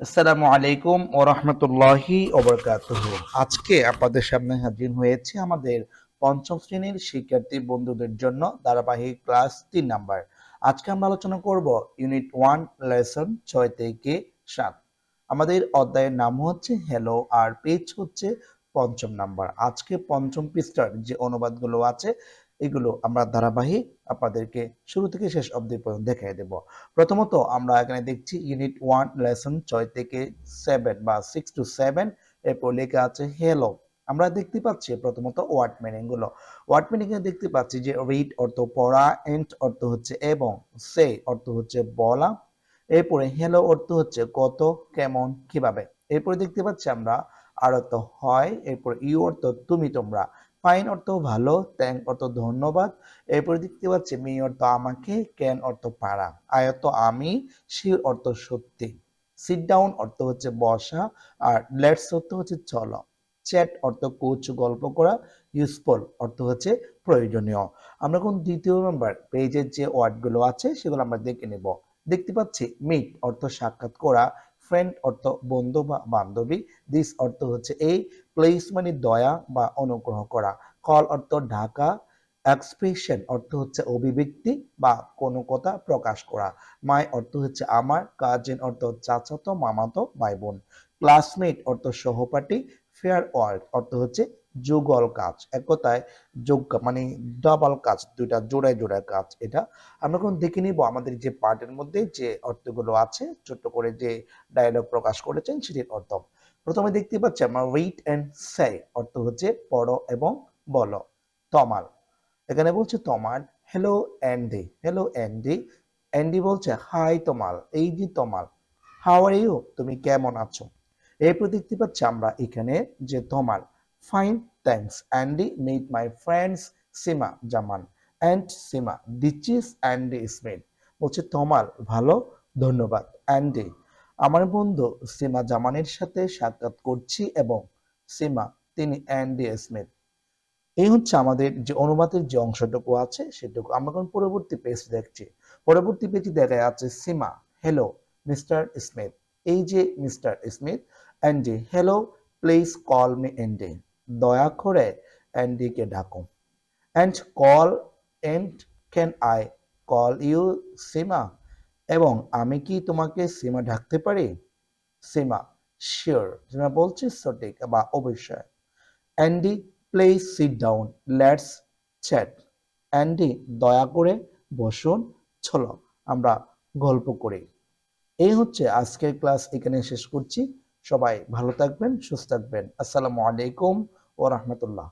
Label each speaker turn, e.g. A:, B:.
A: আসসালামু আলাইকুম ও রহমতুল্লাহি আজকে আপনাদের সামনে হাজির হয়েছে আমাদের পঞ্চম শ্রেণির শিক্ষার্থী বন্ধুদের জন্য ধারাবাহিক ক্লাস তিন নাম্বার। আজকে আমরা আলোচনা করব ইউনিট ওয়ান, লেসন ছয় থেকে সাত। আমাদের অধ্যায়ের নাম হচ্ছে হ্যালো আর পেজ হচ্ছে পঞ্চম নাম্বার। আজকে পঞ্চম পৃষ্ঠার যে অনুবাদগুলো আছে এগুলো আমরা ধারাবাহিক আপনাদেরকে শুরু থেকে শেষ অবধি পর্যন্ত দেখাই দেব। প্রথমত আমরা এখানে দেখছি ইউনিট ওয়ান লেসন ছয় থেকে সেভেন বা সিক্স টু সেভেন এরপর লেখা আছে হেলো আমরা দেখতে পাচ্ছি প্রথমত ওয়ার্ড মিনিংগুলো। ওয়ার্ড মিনিং এ দেখতে পাচ্ছি যে রিড অর্থ পড়া এন্ড অর্থ হচ্ছে এবং সে অর্থ হচ্ছে বলা, এরপরে হেলো অর্থ হচ্ছে কত, কেমন, কীভাবে। এরপরে দেখতে পাচ্ছি আমরা আর অর্থ হয়, এরপর ইউ অর্থ তুমি তোমরা। ফাইন অর্থ ভালো থ্যাংক অর্থ ধন্যবাদ। এরপরে দেখতে পাচ্ছি, মি অর্থ আমাকে, ক্যান অর্থ পারা। আয়ত আমি শির অর্থ সত্যি। সিট ডাউন অর্থ হচ্ছে বসা, আর লেটস অর্থ হচ্ছে চলো। চ্যাট অর্থ কোচ, গল্প করা ইউজফুল অর্থ হচ্ছে প্রয়োজনীয়। আমরা কোন দ্বিতীয় নম্বর পেজের যে ওয়ার্ডগুলো আছে, সেগুলো আমরা দেখে নেব। দেখতে পাচ্ছি মিট অর্থ সাক্ষাৎ করা ফ্রেন্ড অর্থ বন্ধু বা বান্ধবী। দিস অর্থ হচ্ছে এই প্লেস মানে দয়া বা অনুগ্রহ করা। কল অর্থ ঢাকা এক্সপ্রেশন অর্থ হচ্ছে অভিব্যক্তি বা কোনো কথা প্রকাশ করা। মাই অর্থ হচ্ছে আমার। কাজিন অর্থ চাচাতো, মামাতো ভাই বোন ক্লাসমেট অর্থ সহপাঠী। ফেয়ার ওয়ার্ল্ড অর্থ হচ্ছে যুগল কাজ। এক কথায় যোগ মানে ডাবল কাজ, দুইটা জোড়ায় জোড়ায় কাজ এটা। আমরা এখন দেখে নিব আমাদের যে পার্টের মধ্যে যে অর্থগুলো আছে, ছোট্ট করে যে ডায়লগ প্রকাশ করেছেন সেটির অর্থ। প্রথমে দেখতে পাচ্ছি আমরা রিড অ্যান্ড সে অর্থ হচ্ছে পড়ো এবং বলো। তমাল। এখানে বলছে তোমার hello Andy hello Andy Andy বলছে হাই তোমাল। এই যে তোমাল হাউ আর ইউ তুমি কেমন আছো? এরপর দেখতে পাচ্ছি আমরা এখানে যে তোমার fine thanks Andy meet my friends Sima Zaman and Sima দিচিস Andy Smith বলছে, তোমার, ভালো? ধন্যবাদ অ্যান্ডি আমার বন্ধু সিমা জামানের সাথে সাক্ষাৎ করছি এবং সিমা তিনি অ্যান্ডি স্মিথ এই হচ্ছে আমাদের যে অনুবাদের যে অংশটুকু আছে সেটুকু। আমরা এখন পরবর্তী পেজ দেখছি। পরবর্তী পেজে দেখা যাচ্ছে সীমা হ্যালো মিস্টার স্মিথ এই যে mister Smith Andy hello please call me Andy দয়া করে অ্যান্ডিকে ডাকো and call and can I call you Sima? এবং আমি কি তোমাকে সীমা ডাকতে পারি? সীমা, শিওর। যেটা বলছে সঠিক বা অবশ্যই। Andy please sit down. Let's chat. Andy দয়া করে বসুন, চলো আমরা গল্প করি। এই হচ্ছে আজকের ক্লাস এখানে শেষ করছি। সবাই ভালো থাকবেন, সুস্থ থাকবেন। আসসালামু আলাইকুম। ও রহমতুল্লাহ।